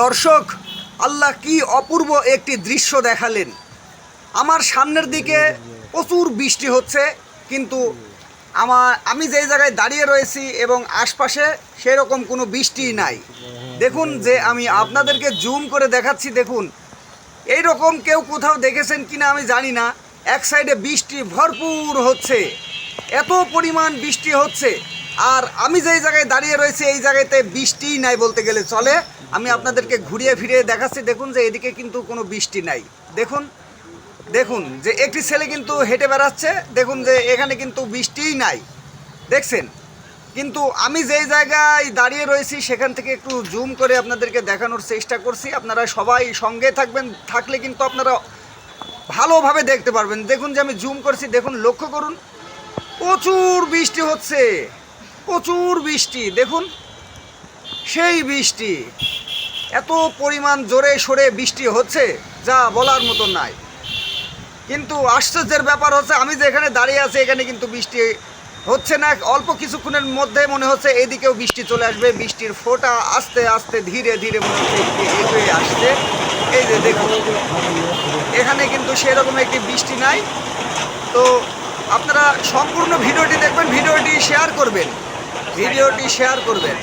দর্শক, আল্লাহ কি অপূর্ব একটি দৃশ্য দেখালেন। আমার সামনের দিকে প্রচুর বৃষ্টি হচ্ছে, কিন্তু আমার, আমি যেই জায়গায় দাঁড়িয়ে রয়েছি এবং আশপাশে সেরকম কোনো বৃষ্টি নাই। দেখুন যে আমি আপনাদেরকে জুম করে দেখাচ্ছি, দেখুন। এই রকম কেউ কোথাও দেখেছেন কিনা আমি জানি না, এক সাইডে বৃষ্টি ভরপুর হচ্ছে, এত পরিমাণ বৃষ্টি হচ্ছে। আর আমি যেই জায়গায় দাঁড়িয়ে রয়েছি, এই জায়গাতে বৃষ্টিই নাই বলতে গেলে চলে। আমি আপনাদেরকে ঘুরিয়ে ফিরিয়ে দেখাচ্ছি। দেখুন যে এদিকে কিন্তু কোনো বৃষ্টি নাই। দেখুন দেখুন যে একটি ছেলে কিন্তু হেঁটে বেড়াচ্ছে। দেখুন যে এখানে কিন্তু বৃষ্টিই নাই। দেখছেন? কিন্তু আমি যেই জায়গায় দাঁড়িয়ে রয়েছি, সেখান থেকে একটু জুম করে আপনাদেরকে দেখানোর চেষ্টা করছি। আপনারা সবাই সঙ্গে থাকবেন। থাকলে কিন্তু আপনারা ভালোভাবে দেখতে পারবেন। দেখুন যে আমি জুম করছি। দেখুন, লক্ষ্য করুন, প্রচুর বৃষ্টি হচ্ছে। প্রচুর বৃষ্টি, দেখুন। সেই বৃষ্টি, এত পরিমাণ জোরে সরে বৃষ্টি হচ্ছে যা বলার মতো নাই। কিন্তু আশ্চর্যের ব্যাপার হচ্ছে, আমি যে এখানে দাঁড়িয়ে আছি, এখানে কিন্তু বৃষ্টি হচ্ছে না। অল্প কিছুক্ষণের মধ্যে মনে হচ্ছে এদিকেও বৃষ্টি চলে আসবে। বৃষ্টির ফোঁটা আস্তে আস্তে ধীরে ধীরে মনে হচ্ছে এগিয়ে আসছে। এই যে দেখুন, এখানে কিন্তু সেরকম একটি বৃষ্টি নাই। তো আপনারা সম্পূর্ণ ভিডিওটি দেখবেন, ভিডিওটি শেয়ার করবেন। ভিডিওটি শেয়ার করবেন।